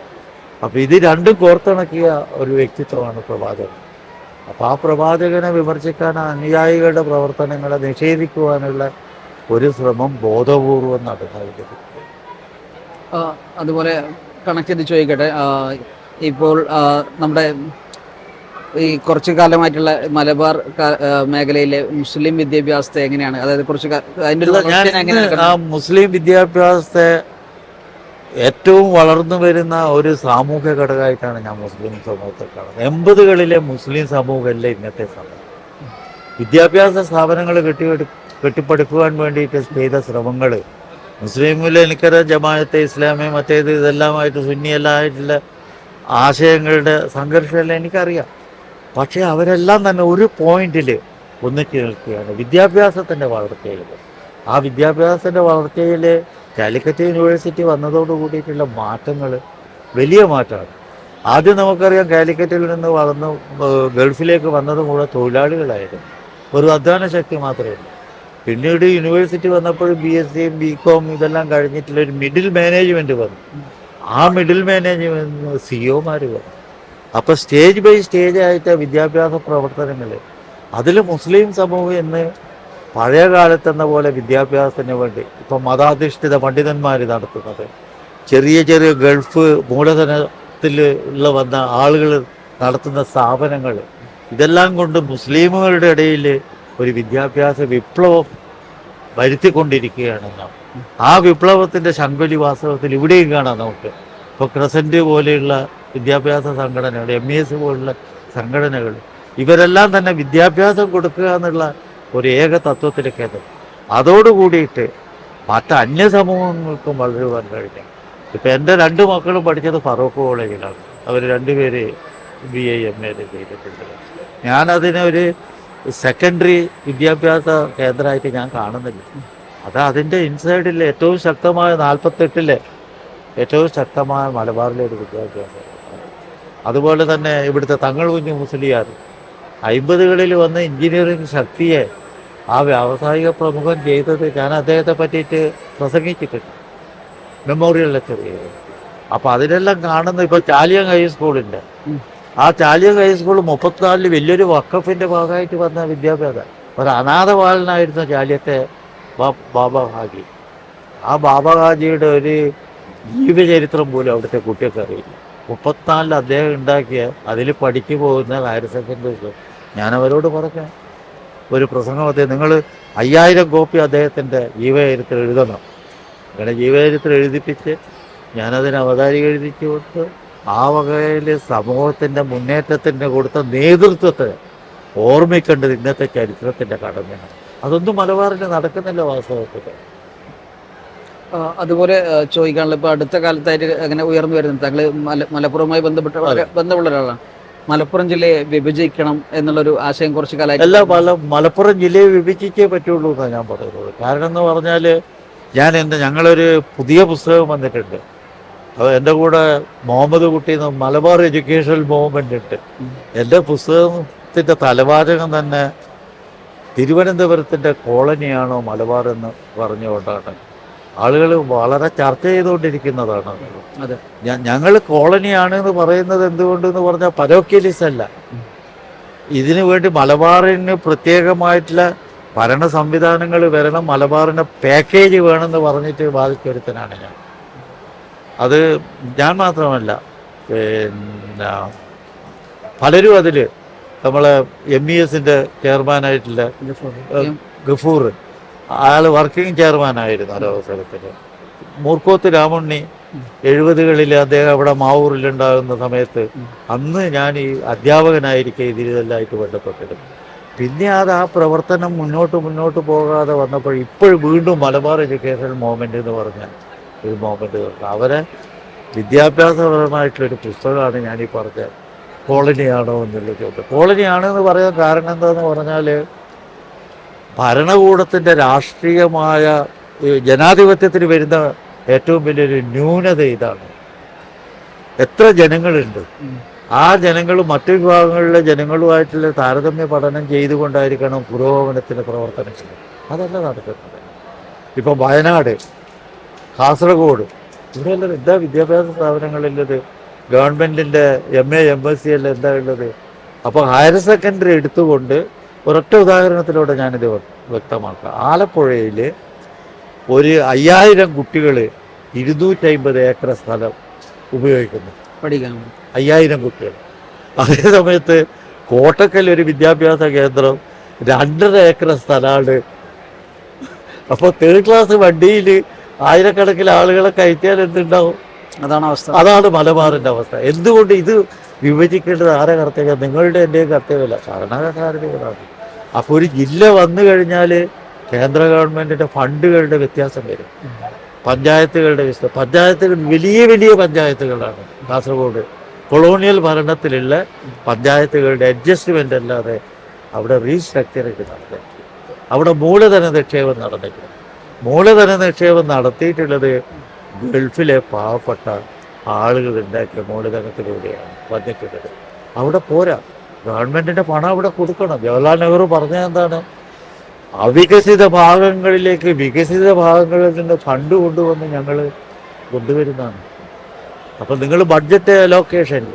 അപ്പോൾ ഇത് രണ്ടും കോർത്തിണക്കിയ ഒരു വ്യക്തിത്വമാണ് പ്രവാചകൻ. അപ്പോൾ ആ പ്രവാചകനെ വിമർശിക്കാൻ അനുയായികളുടെ പ്രവർത്തനങ്ങളെ നിഷേധിക്കുവാനുള്ള ഒരു ശ്രമം ബോധപൂർവം നടന്നായിരിക്കും ആ, അതുപോലെ കണക്ട് ചെയ്ത് ചോദിക്കട്ടെ ഇപ്പോൾ നമ്മുടെ ഈ കുറച്ചു കാലമായിട്ടുള്ള മലബാർ മേഖലയിലെ മുസ്ലിം വിദ്യാഭ്യാസത്തെ എങ്ങനെയാണ്? അതായത് കുറച്ച് ആ മുസ്ലിം വിദ്യാഭ്യാസത്തെ ഏറ്റവും വളർന്നു വരുന്ന ഒരു സാമൂഹ്യ ഘടകമായിട്ടാണ് ഞാൻ മുസ്ലിം സമൂഹത്തെ കാണുന്നത്. എൺപതുകളിലെ മുസ്ലിം സമൂഹമല്ല ഇന്നത്തെ സമൂഹം. വിദ്യാഭ്യാസ സ്ഥാപനങ്ങൾ കെട്ടി കെട്ടിപ്പടുക്കുവാൻ വേണ്ടിയിട്ട് ചെയ്ത ശ്രമങ്ങൾ മുസ്ലിമിൽ എനിക്കറിയാം ജമാഅത്തെ ഇസ്ലാമി മറ്റേത് ഇതെല്ലാമായിട്ട് സുന്നിയെല്ലാമായിട്ടുള്ള ആശയങ്ങളുടെ സംഘർഷമെല്ലാം എനിക്കറിയാം. പക്ഷേ അവരെല്ലാം തന്നെ ഒരു പോയിന്റിൽ ഒന്നിച്ചു നിൽക്കുകയാണ്. വിദ്യാഭ്യാസത്തിന്റെ വളർച്ചയിൽ. ആ വിദ്യാഭ്യാസത്തിന്റെ വളർച്ചയിൽ കാലിക്കറ്റ് യൂണിവേഴ്സിറ്റി വന്നതോട് കൂടിയിട്ടുള്ള മാറ്റങ്ങൾ വലിയ മാറ്റമാണ്. ആദ്യം നമുക്കറിയാം കാലിക്കറ്റിൽ നിന്ന് വളർന്ന് ഗൾഫിലേക്ക് വന്നത് മുഴുവൻ തൊഴിലാളികളായിരുന്നു. ഒരു അധ്വാന ശക്തി മാത്രമേ ഉള്ളൂ. പിന്നീട് യൂണിവേഴ്സിറ്റി വന്നപ്പോൾ ബി എസ് സിയും ബി കോം ഇതെല്ലാം കഴിഞ്ഞിട്ടുള്ള ഒരു മിഡിൽ മാനേജ്മെന്റ് വന്നു. ആ മിഡിൽ മാനേജ്മെന്റ് സിഒമാർ വന്നു. അപ്പോൾ സ്റ്റേജ് ബൈ സ്റ്റേജ് ആയിട്ട് വിദ്യാഭ്യാസ പ്രവർത്തനങ്ങൾ. അതിൽ മുസ്ലിം സമൂഹം ഇന്ന് പഴയ കാലത്തെന്ന പോലെ വിദ്യാഭ്യാസത്തിന് വേണ്ടി ഇപ്പം മതാധിഷ്ഠിത പണ്ഡിതന്മാർ നടത്തുന്നത്. ചെറിയ ചെറിയ ഗൾഫ് മൂലധനത്തിൽ ഉള്ള വന്ന ആളുകൾ നടത്തുന്ന സ്ഥാപനങ്ങൾ. ഇതെല്ലാം കൊണ്ട് മുസ്ലിമുകളുടെ ഇടയിൽ ഒരു വിദ്യാഭ്യാസ വിപ്ലവം വരുത്തിക്കൊണ്ടിരിക്കുകയാണ് ആ വിപ്ലവത്തിന്റെ ശങ്കുലി വാസ്തവത്തിൽ ഇവിടെയും കാണാം നമുക്ക്. ഇപ്പോൾ ക്രസന്റ് പോലെയുള്ള വിദ്യാഭ്യാസ സംഘടനകൾ എം ഇ എസ് പോലുള്ള സംഘടനകൾ ഇവരെല്ലാം തന്നെ വിദ്യാഭ്യാസം കൊടുക്കുക എന്നുള്ള ഒരു ഏക തത്വത്തിലേക്ക് എത്തും അതോടുകൂടിയിട്ട് മറ്റ് അന്യ സമൂഹങ്ങൾക്കും വളരുവാൻ കഴിഞ്ഞു ഇപ്പം എന്റെ രണ്ട് മക്കളും പഠിച്ചത് ഫറൂഖ് കോളേജിലാണ്. അവർ രണ്ടുപേര് ബി എ എം എ ചെയ്തിട്ടുണ്ട്. ഞാനതിനെ ഒരു സെക്കൻഡറി വിദ്യാഭ്യാസ കേന്ദ്രമായിട്ട് ഞാൻ കാണുന്നില്ല. അത് അതിന്റെ ഇൻസൈഡിൽ ഏറ്റവും ശക്തമായ നാൽപ്പത്തെട്ടിലെ ഏറ്റവും ശക്തമായ മലബാറിലെ ഒരു വിദ്യാഭ്യാസം അതുപോലെ തന്നെ ഇവിടുത്തെ തങ്ങൾ കുഞ്ഞു മുസ്ലിയാർ. അയിമ്പതുകളിൽ വന്ന എഞ്ചിനീയറിംഗ് ശക്തിയെ ആ വ്യാവസായിക പ്രമുഖൻ ചെയ്തത് ഞാൻ അദ്ദേഹത്തെ പറ്റിയിട്ട് പ്രസംഗിച്ചിട്ടുണ്ട്. മെമ്മോറിയൽ ലെക്ചർ ചെയ്തത് അപ്പോൾ അതിനെല്ലാം കാണുന്ന ഇപ്പോൾ ചാലിയം ഹൈസ്കൂളിന്റെ. ആ ചാലിയം ഹൈസ്കൂൾ മുപ്പത്തിനാലിൽ വലിയൊരു വക്കഫിന്റെ ഭാഗമായിട്ട് വന്ന വിദ്യാഭ്യാസം. ഒരു അനാഥ ബാലനായിരുന്ന ചാലിയത്തെ ബാബ ഹാജി. ആ ബാബ ഹാജിയുടെ ഒരു ജീവചരിത്രം പോലും അവിടുത്തെ കുട്ടികൾക്ക് അറിയില്ല. മുപ്പത്തിനാലിൽ അദ്ദേഹം ഉണ്ടാക്കിയ അതിൽ പഠിക്ക് പോകുന്ന ഹയർ സെക്കൻഡറി ഞാൻ അവരോട് പറഞ്ഞു ഒരു പ്രസംഗം അദ്ദേഹം നിങ്ങൾ അയ്യായിരം കോപ്പി അദ്ദേഹത്തിന്റെ ജീവചരിത്രം എഴുതണം. അങ്ങനെ ജീവചരിത്രം എഴുതിപ്പിച്ച് ഞാനതിന് അവതാരിക എഴുതിച്ചു കൊടുത്ത് ആ വകയിൽ സമൂഹത്തിന്റെ മുന്നേറ്റത്തിന് കൊടുത്ത നേതൃത്വത്തെ ഓർമ്മിക്കേണ്ടത് ഇന്നത്തെ ചരിത്രത്തിന്റെ കടമയാണ്. അതൊന്നും മലബാറിൽ നടക്കുന്നില്ല വാസ്തവത്തിൽ. അതുപോലെ ചോദിക്കാനുള്ള ഇപ്പൊ അടുത്ത കാലത്തായിട്ട് അങ്ങനെ ഉയർന്നു വരുന്നത്. താങ്കൾ മല മലപ്പുറവുമായി ബന്ധപ്പെട്ട വളരെ ബന്ധമുള്ള ഒരാളാണ്. മലപ്പുറം ജില്ലയെ വിഭജിക്കണം എന്നുള്ളൊരു ആശയം കുറച്ച് കാലം അല്ല മല മലപ്പുറം ജില്ലയെ വിഭജിച്ചേ പറ്റുള്ളൂ എന്നാണ് ഞാൻ പറയുന്നത്. കാരണം എന്ന് പറഞ്ഞാൽ ഞാൻ എന്റെ ഞങ്ങളൊരു പുതിയ പുസ്തകം വന്നിട്ടുണ്ട്. അത് എന്റെ കൂടെ മുഹമ്മദ് കുട്ടി മലബാർ എഡ്യൂക്കേഷണൽ മൂവ്മെന്റ് ഉണ്ട്. എന്റെ എന്റെ പുസ്തകത്തിന്റെ തലവാചകം തന്നെ തിരുവനന്തപുരത്തിന്റെ കോളനിയാണോ മലബാർ എന്ന് പറഞ്ഞുകൊണ്ടാണ് ആളുകൾ വളരെ ചർച്ച ചെയ്തുകൊണ്ടിരിക്കുന്നതാണ്. ഞങ്ങൾ കോളനിയാണ് എന്ന് പറയുന്നത് എന്തുകൊണ്ടെന്ന് പറഞ്ഞാൽ പരോക്യലിസ് അല്ല ഇതിനു വേണ്ടി മലബാറിന് പ്രത്യേകമായിട്ടുള്ള ഭരണ സംവിധാനങ്ങൾ വരണം മലബാറിന് പാക്കേജ് വേണമെന്ന് പറഞ്ഞിട്ട് ബാധിച്ചൊരുത്തനാണ് ഞാൻ. അത് ഞാൻ മാത്രമല്ല പിന്നെ പലരും അതിൽ നമ്മളെ എം ഇ എസിന്റെ ചെയർമാനായിട്ടുള്ള ഗഫൂർ. അയാൾ വർക്കിംഗ് ചെയർമാനായിരുന്നു ഒരവസരത്തിൽ മൂർക്കോത്ത് രാമുണ്ണി എഴുപതുകളിൽ അദ്ദേഹം അവിടെ മാവൂരിലുണ്ടാകുന്ന സമയത്ത് അന്ന് ഞാൻ ഈ അധ്യാപകനായിരിക്കെ ഇതിലെല്ലാമായിട്ട് ബന്ധപ്പെട്ടിരുന്നു. പിന്നെ അത് ആ പ്രവർത്തനം മുന്നോട്ട് മുന്നോട്ട് പോകാതെ വന്നപ്പോൾ ഇപ്പോൾ വീണ്ടും മലബാർ എഡ്യൂക്കേഷൻ മൂവ്മെന്റ് എന്ന് പറഞ്ഞ ഒരു മൂവ്മെന്റ് അവരെ വിദ്യാഭ്യാസപരമായിട്ടുള്ളൊരു പുസ്തകമാണ് ഞാൻ ഈ കോളനിയാണോ എന്നുള്ള ചോദ്യം. കോളനിയാണെന്ന് പറയാൻ കാരണം എന്താണെന്ന് പറഞ്ഞാൽ ഭരണകൂടത്തിന്റെ രാഷ്ട്രീയമായ ജനാധിപത്യത്തിന് വരുന്ന ഏറ്റവും വലിയൊരു ന്യൂനത ഇതാണ്. എത്ര ജനങ്ങളുണ്ട്. ആ ജനങ്ങൾ മറ്റു വിഭാഗങ്ങളിലെ ജനങ്ങളുമായിട്ടുള്ള താരതമ്യ പഠനം ചെയ്തുകൊണ്ടായിരിക്കണം പുരോഗമനത്തിന് പ്രവർത്തനങ്ങൾ അതല്ല നടക്കുന്നത്. ഇപ്പം വയനാട് കാസർഗോഡ് ഇവിടെയെല്ലാം എന്താ വിദ്യാഭ്യാസ സ്ഥാപനങ്ങളുള്ളത് ഗവൺമെന്റിന്റെ M A M S C എല്ലാം എന്താ ഉള്ളത്? അപ്പോൾ ഹയർ സെക്കൻഡറി എടുത്തുകൊണ്ട് ഒരൊറ്റ ഉദാഹരണത്തിലൂടെ ഞാനിത് വ്യക്തമാക്കുക വ്യക്തമാക്കാം. ആലപ്പുഴയിൽ ഒരു അയ്യായിരം കുട്ടികൾ ഇരുന്നൂറ്റമ്പത് ഏക്കർ സ്ഥലം ഉപയോഗിക്കുന്നു. പഠിക്കാൻ. അയ്യായിരം കുട്ടികൾ അതേ സമയത്ത് കോട്ടക്കൽ ഒരു വിദ്യാഭ്യാസ കേന്ദ്രം രണ്ടര ഏക്കർ സ്ഥലമാണ്. അപ്പോൾ തേർഡ് ക്ലാസ് വണ്ടിയിൽ ആയിരക്കണക്കിന് ആളുകളെ കയറ്റിയാൽ എന്തുണ്ടാവും? അതാണ് അവസ്ഥ. അതാണ് മലബാറിന്റെ അവസ്ഥ. എന്തുകൊണ്ട് ഇത് വിഭജിക്കേണ്ടത് ആരെ കർത്തവ്യം? നിങ്ങളുടെ എന്റെയും കർത്തവ്യമല്ല. ഭരണകാരുടെയാണ് അപ്പോൾ ഒരു ജില്ല വന്നു കഴിഞ്ഞാൽ കേന്ദ്ര ഗവൺമെന്റിന്റെ ഫണ്ടുകളുടെ വ്യത്യാസം വരും. പഞ്ചായത്തുകളുടെ വ്യത്യാസം പഞ്ചായത്തുകൾ വലിയ വലിയ പഞ്ചായത്തുകളാണ്. കാസർഗോഡ് കൊളോണിയൽ ഭരണത്തിലുള്ള പഞ്ചായത്തുകളുടെ അഡ്ജസ്റ്റ്മെന്റ് അല്ലാതെ അവിടെ റീസ്ട്രക്ചറിങ് നടന്നിട്ടുണ്ട്. അവിടെ മൂലധന നിക്ഷേപം നടന്നിട്ടുണ്ട്. മൂലധന നിക്ഷേപം നടത്തിയിട്ടുള്ളത് ഗൾഫിലെ പാവപ്പെട്ട ആളുകൾ ഉണ്ടാക്കിയ മൂലധനത്തിലൂടെയാണ് വന്നിട്ടുള്ളത്. അവിടെ പോരാ. ഗവൺമെന്റിന്റെ പണം അവിടെ കൊടുക്കണം. ജവഹർലാൽ നെഹ്റു പറഞ്ഞ എന്താണ്? അവികസിത ഭാഗങ്ങളിലേക്ക് വികസിത ഭാഗങ്ങളിൽ നിന്ന് ഫണ്ട് കൊണ്ടുവന്ന് ഞങ്ങൾ കൊണ്ടുവരുന്നതാണ്. അപ്പം നിങ്ങൾ ബഡ്ജറ്റ് അലോക്കേഷൻ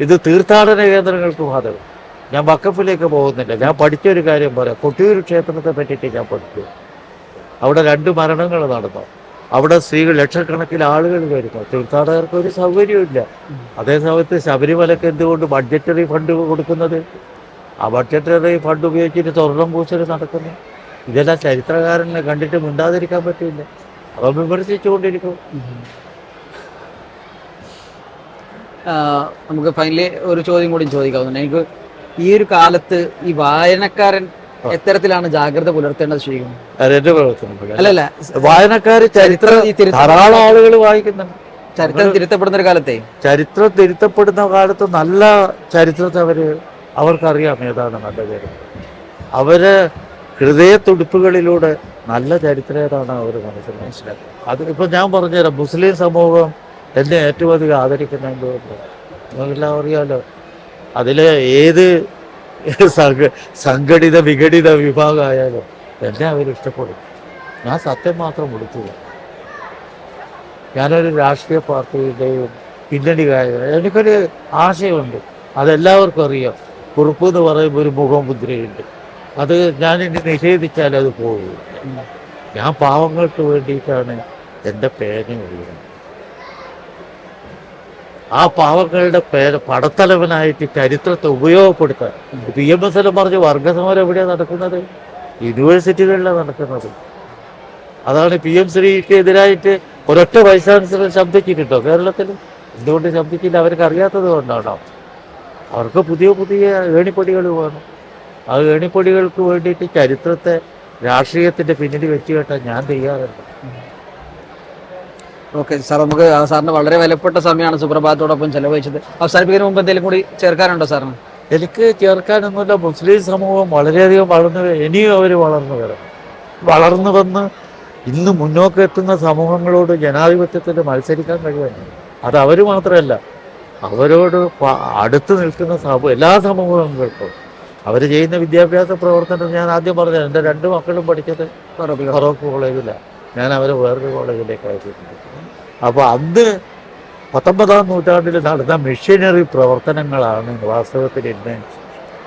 ഇത് തീർത്ഥാടന കേന്ദ്രങ്ങൾക്ക് ബാധകം. ഞാൻ വക്കഫിലേക്ക് പോകുന്നില്ല. ഞാൻ പഠിച്ച ഒരു കാര്യം പറയാം. കൊട്ടിയൂർ ക്ഷേത്രത്തെ പറ്റിയിട്ട് ഞാൻ പഠിച്ചു. അവിടെ രണ്ട് മരണങ്ങൾ നടന്നു. അവിടെ സ്ത്രീകൾ ലക്ഷക്കണക്കിന് ആളുകൾ വരുന്നു. തീർത്ഥാടകർക്ക് ഒരു സൗകര്യമില്ല അതേ സമയത്ത് ശബരിമലക്ക് എന്തുകൊണ്ട് ബഡ്ജറ്ററി ഫണ്ട് കൊടുക്കുന്നത്? ആ ബഡ്ജറ്ററി ഫണ്ട് ഉപയോഗിച്ചിട്ട് സ്വർണം പൂച്ചൽ നടക്കുന്നു. ഇതെല്ലാം ചരിത്രകാരനെ കണ്ടിട്ട് മിണ്ടാതിരിക്കാൻ പറ്റില്ല. അവ വിമർശിച്ചുകൊണ്ടിരിക്കും. നമുക്ക് ഫൈനലി ഒരു ചോദ്യം കൂടി ചോദിക്കാവുന്നുണ്ട്. എനിക്ക് ഈ ഒരു കാലത്ത് ഈ വായനക്കാരൻ എത്തരത്തിലാണ് ജാഗ്രത പുലർത്തേണ്ടത് ശരിക്കും അല്ലല്ല വായനക്കാര് ചരിത്രം ധാരാളം ആളുകൾ വായിക്കുന്നുണ്ട്. ചരിത്രം തിരുത്തപ്പെടുന്ന ഒരു കാലത്തെ. ചരിത്രം തിരുത്തപ്പെടുന്ന കാലത്ത് നല്ല ചരിത്രത്തെ അവർ അവർക്കറിയാം ഏതാണ് നല്ല ചരിത്രം അവർ ഹൃദയത്തുടിപ്പുകളിലൂടെ നല്ല ചരിത്രം ഏതാണ് അവർ മനസ്സിൽ മനസ്സിലാക്കുക അത് ഇപ്പൊ ഞാൻ പറഞ്ഞുതരാം. മുസ്ലിം സമൂഹം എന്നെ ഏറ്റവും അധികം ആദരിക്കുന്ന എന്തുകൊണ്ട്? നിങ്ങൾക്കെല്ലാം അറിയാലോ. അതിലെ ഏത് സംഘടിത വിഘടിത വിഭാഗമായാലും എന്നെ അവർ ഇഷ്ടപ്പെടും. ഞാൻ സത്യം മാത്രം കൊടുത്തില്ല ഞാനൊരു രാഷ്ട്രീയ പാർട്ടിയുടെയും പിന്നണി കാര്യം എനിക്കൊരു ആശയമുണ്ട്. അതെല്ലാവർക്കും അറിയാം. കുറുപ്പ് എന്ന് പറയുമ്പോൾ ഒരു മുഖമുദ്രയുണ്ട് അത് ഞാൻ ഇനി നിഷേധിച്ചാൽ അത് പോകും ഞാൻ പാവങ്ങൾക്ക് വേണ്ടിയിട്ടാണ് എന്റെ പേന എഴുതുന്നത് ആ പാവങ്ങളുടെ പേര് പടത്തലവനായിട്ട് ചരിത്രത്തെ ഉപയോഗപ്പെടുത്താൻ. പി എം എസ് എല്ലാം പറഞ്ഞ് വർഗസമരം എവിടെയാണ് നടക്കുന്നത്? യൂണിവേഴ്സിറ്റികളിലാണ് നടക്കുന്നത്. അതാണ് പി എം ശ്രീക്ക് എതിരായിട്ട് ഒരൊറ്റ വൈസ് ചാൻസലർ ശബ്ദിച്ചിട്ടുണ്ടോ കേരളത്തിൽ? എന്തുകൊണ്ട് ശബ്ദിച്ചില്ല? അവർക്ക് അറിയാത്തത് കൊണ്ടാണോ? അവർക്ക് പുതിയ പുതിയ ഏണിപ്പടികൾ വേണം. ആ ഏണിപ്പടികൾക്ക് വേണ്ടിയിട്ട് ചരിത്രത്തെ രാഷ്ട്രീയത്തിന്റെ പിന്നിൽ വെച്ച് കേട്ടാൽ ഞാൻ തയ്യാറുണ്ട് ഓക്കെ സാർ നമുക്ക് സാറിന് വളരെ വിലപ്പെട്ട സമയമാണ് സുപ്രഭാതത്തോടൊപ്പം ചെലവഴിച്ചത്. അവസാനിപ്പിക്കുന്നതിന് മുമ്പ് എന്തെങ്കിലും കൂടി ചേർക്കാനുണ്ടോ സാറിന്? എനിക്ക് ചേർക്കാനൊന്നുമില്ല. മുസ്ലിം സമൂഹം വളരെയധികം വളർന്നു ഇനിയും അവർ വളർന്നു വരും വളർന്നു വന്ന് ഇന്ന് മുന്നോക്കം എത്തുന്ന സമൂഹങ്ങളോട് ജനാധിപത്യത്തിൽ മത്സരിക്കാൻ കഴിയുന്നു അത് അവർ മാത്രമല്ല അവരോട് അടുത്ത് നിൽക്കുന്ന സമൂഹം എല്ലാ സമൂഹങ്ങൾക്കും അവർ ചെയ്യുന്ന വിദ്യാഭ്യാസ പ്രവർത്തനം ഞാൻ ആദ്യം പറഞ്ഞു എന്റെ രണ്ട് മക്കളും പഠിച്ചത് ഫറോക്ക് കോളേജിലാണ് ഞാൻ അവരെ വേറൊരു കോളേജിലേക്ക് അയച്ചിട്ടുണ്ട്. അപ്പോൾ അന്ന് പത്തൊമ്പതാം നൂറ്റാണ്ടിൽ നടന്ന മിഷനറി പ്രവർത്തനങ്ങളാണ് വാസ്തവത്തിൽ ഇന്ന്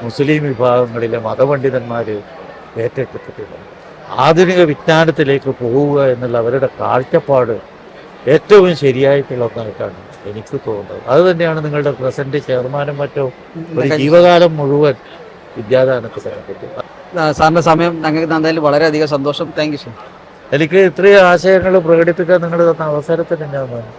മുസ്ലിം വിഭാഗങ്ങളിലെ മതപണ്ഡിതന്മാർ ഏറ്റെടുത്തിട്ടുള്ളത്. ആധുനിക വിജ്ഞാനത്തിലേക്ക് പോവുക എന്നുള്ള അവരുടെ കാഴ്ചപ്പാട് ഏറ്റവും ശരിയായിട്ടുള്ള ഒന്നായിട്ടാണ് എനിക്ക് തോന്നുന്നത്. അത് തന്നെയാണ് നിങ്ങളുടെ പ്രസന്റ് ചെയർമാനും മറ്റോ ഒരു ജീവകാലം മുഴുവൻ ആ, സാറിന്റെ സമയം ഞങ്ങൾക്ക് തന്നതിൽ വളരെയധികം സന്തോഷം. Thank you sir. എനിക്ക് ഇത്രയും ആശയങ്ങൾ പ്രകടിപ്പിക്കാൻ നിങ്ങൾ തന്ന അവസരത്തിന് ഞാൻ നന്ദി